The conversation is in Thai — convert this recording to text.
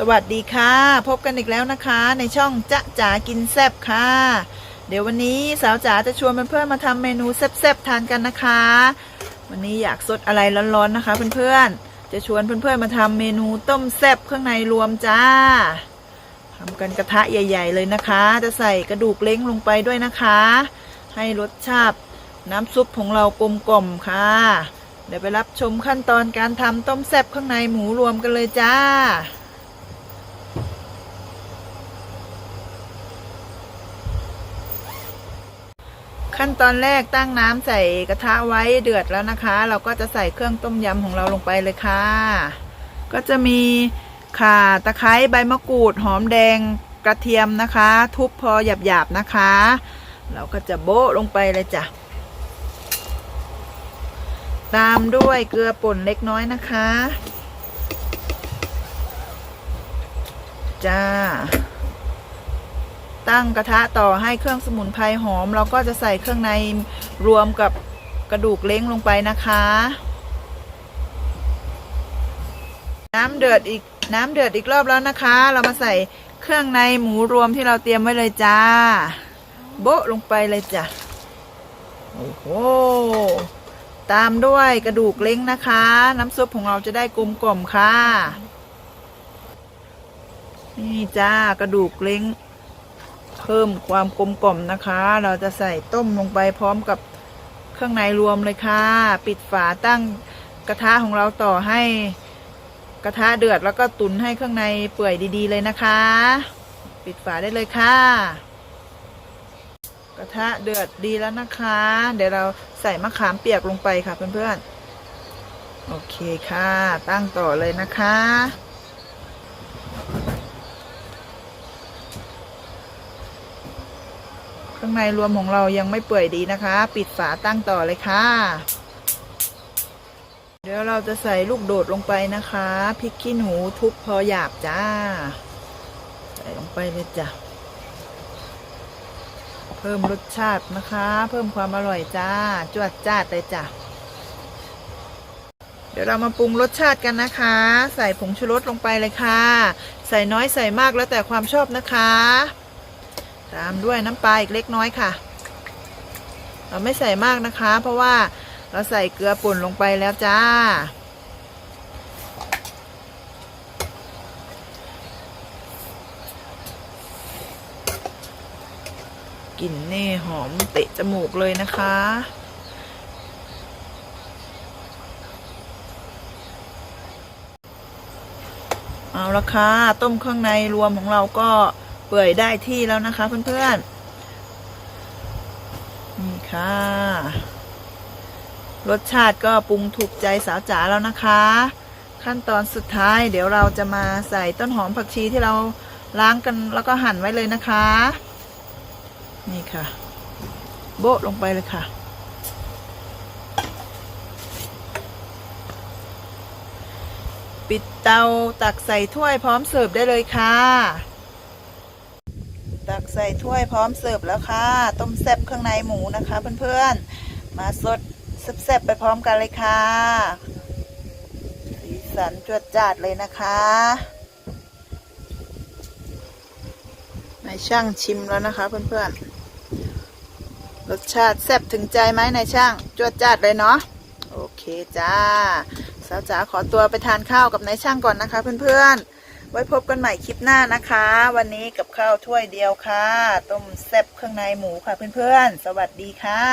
สวัสดีค่ะ พบกันอีกแล้วนะคะ ในช่องจ๊ะจ๋ากินแซบค่ะ เดี๋ยววันนี้สาวจ๋าจะชวนเพื่อนๆมาทำเมนูแซบๆทานกันนะคะ วันนี้อยากสดอะไรร้อนๆนะคะ เพื่อนๆจะชวนเพื่อนๆมาทำเมนูต้มแซบเครื่องในรวมจ้าทำกันกระทะใหญ่ ๆ เลยนะคะ จะใส่กระดูกเล้งลงไปด้วยนะคะ ให้รสชาติน้ำซุปของเรากลมกล่อมค่ะ เดี๋ยวไปรับชมขั้นตอนการทำต้มแซบข้างในหมูรวมกันเลยจ้า ขั้นตอนแรกตั้งน้ำใส่กระทะไว้เดือดแล้วนะคะ เราก็จะใส่เครื่องต้มยำของเราลงไปเลยค่ะ ก็จะมีข่าตะไคร้ใบมะกรูดหอมแดงกระเทียมนะคะ ทุบพอหยาบๆนะคะ เราก็จะโบ๊ะลงไปเลยจ้ะตามด้วยเกลือป่นเล็กน้อยนะคะ จ้า ตั้งกระทะต่อให้เครื่องสมุนไพรหอม เราก็จะใส่เครื่องในรวมกับกระดูกเล้งลงไปนะคะ น้ำเดือดอีกน้ำเดือดอีกรอบแล้วนะคะ เรามาใส่เครื่องในหมูรวมที่เราเตรียมไว้เลยจ้า โบะลงไปเลยจ้ะโอ้โหตามด้วยกระดูกเล้งนะคะ น้ำซุปของเราจะได้กลมกล่อมค่ะ นี่จ้ากระดูกเล้ง เพิ่มความกลมกล่อมนะคะ เราจะใส่ต้มลงไปพร้อมกับเครื่องในรวมเลยค่ะ ปิดฝาตั้งกระทะของเราต่อให้กระทะเดือดแล้วก็ตุนให้เครื่องในเปื่อยดีๆเลยนะคะ ปิดฝาได้เลยค่ะ กระทะเดือดดีแล้วนะคะ เดี๋ยวเราใส่มะขามเปียกลงไปค่ะเพื่อนๆโอเคค่ะ ตั้งต่อเลยนะคะ ข้างในรวมของเรายังไม่เปื่อยดีนะคะ ปิดฝาตั้งต่อเลยค่ะ เดี๋ยวเราจะใส่ลูกโดดลงไปนะคะพริกขี้หนูทุบพอหยาบจ้า ใส่ลงไปเลยจ้ะ เพิ่มรสชาตินะคะ เพิ่มความอร่อยจ้า จวดจ้าเลยจ้ะ เดี๋ยวเรามาปรุงรสชาติกันนะคะ ใส่ผงชูรสลงไปเลยค่ะ ใส่น้อยใส่มากแล้วแต่ความชอบนะคะ ตามด้วยน้ำปลาอีกเล็กน้อยค่ะ เราไม่ใส่มากนะคะ เพราะว่าเราใส่เกลือป่นลงไปแล้วจ้า กลิ่นนี่หอมเตะจมูกเลยนะคะเอาละค่ะ ต้มข้างในรวมของเราก็ เปื่อยได้ที่แล้วนะคะเพื่อนๆ นี่ค่ะ รสชาติก็ปรุงถูกใจสาวจ๋าแล้วนะคะ ขั้นตอนสุดท้ายเดี๋ยวเราจะมาใส่ต้นหอมผักชีที่เราล้างกันแล้วก็หั่นไว้เลยนะคะ นี่ค่ะ โบ๊ะลงไปเลยค่ะ ปิดเตาตักใส่ถ้วยพร้อมเสิร์ฟได้เลยค่ะ ตักใส่ถ้วยพร้อมเสิร์ฟแล้วค่ะ ต้มแซ่บเครื่องในหมูนะคะเพื่อนๆ มาสดแซ่บๆไปพร้อมกันเลยค่ะ สีสันจวดจาดเลยนะคะนายช่างชิมแล้วนะคะเพื่อนๆ รสชาติแซ่บถึงใจไหมนายช่าง จวดจาดเลยเนาะ โอเคจ้า สาวจ๋าขอตัวไปทานข้าวกับนายช่างก่อนนะคะเพื่อนๆ ไว้พบกันใหม่คลิปหน้านะคะ วันนี้กับข้าวถ้วยเดียวค่ะ ต้มแซ่บเครื่องในหมูค่ะเพื่อนๆ สวัสดีค่ะ